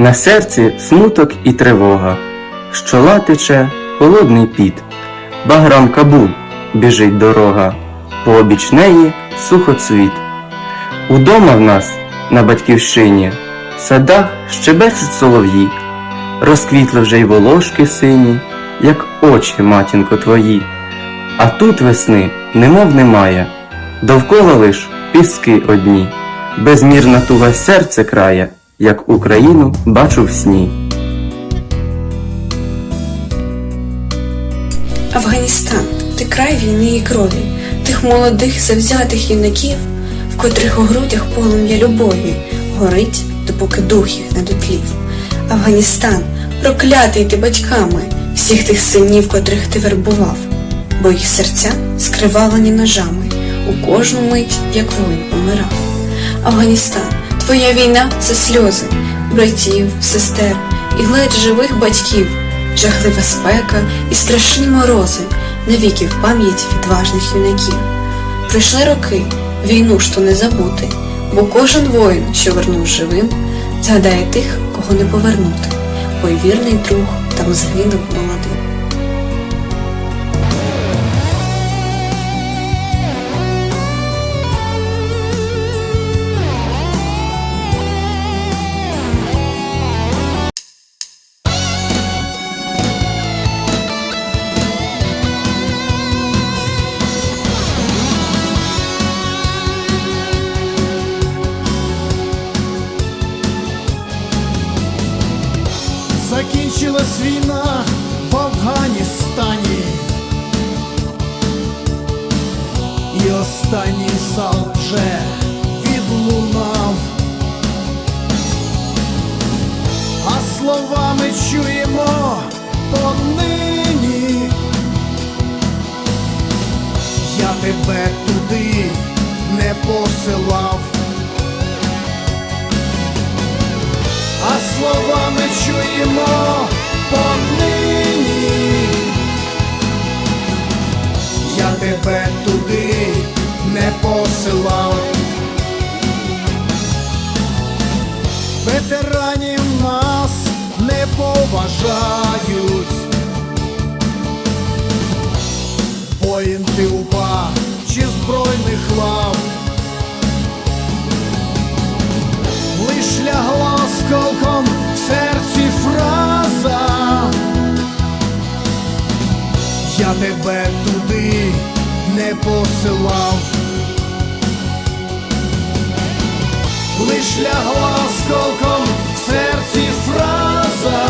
На серці смуток і тривога, з чола тече холодний піт, баграм Кабул біжить дорога, пообіч неї сухоцвіт. Удома в нас, на батьківщині, в садах щебечуть солов'ї, розквітли вже й волошки сині, як очі, матінко твої. А тут весни немов немає, довкола лиш піски одні, безмірна туга серце крає, як Україну бачу в сні. Афганістан, ти край війни і крові, тих молодих завзятих юнаків, в котрих у грудях полум'я любові горить, допоки дух їх не дотлів. Афганістан, проклятий ти батьками, всіх тих синів, котрих ти вербував, бо їх серця скривалені ножами, у кожну мить, як воїн помирав. Афганістан, твоя війна це сльози, братів, сестер і ледь живих батьків, жахлива спека і страшні морози, навіки в пам'ять відважних юнаків. Пройшли роки, війну ж то не забути, бо кожен воїн, що вернув живим, згадає тих, кого не повернути, бо й вірний друг там згинув молодим. Закінчилась війна в Афганістані, і останній залп вже відлунав, а словами чуємо понині. Я тебе туди не посилав. а словами чуємо понині. Я тебе туди не посилав. Ветеранів нас не поважають. Воїн ти Я тебе туди не посилав. Лиш лягла скоком в серці фраза.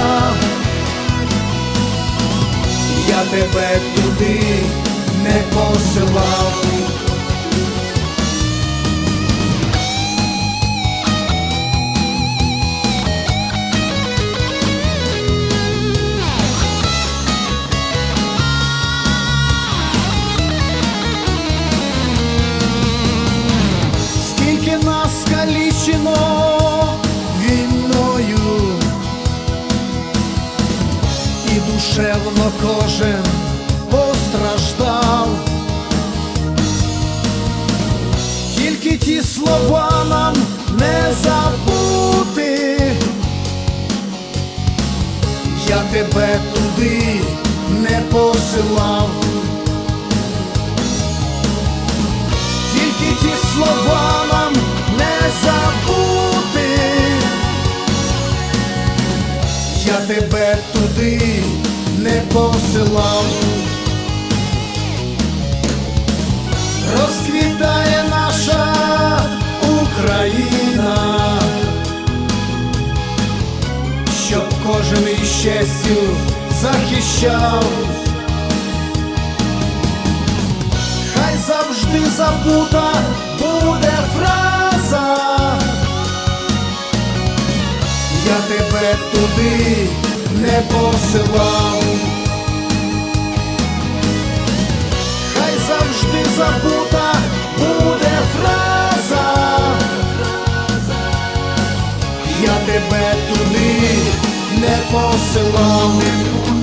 Я тебе туди не посилав. Душевно кожен постраждав. Тільки ті слова нам не забути. Я тебе туди не посилав. Не посилав. Розквітає наша Україна, щоб кожен із честю захищав. Хай завжди забута буде фраза. Я тебе туди не посилав. Хай завжди забута буде фраза. Я тебе туди не посилав.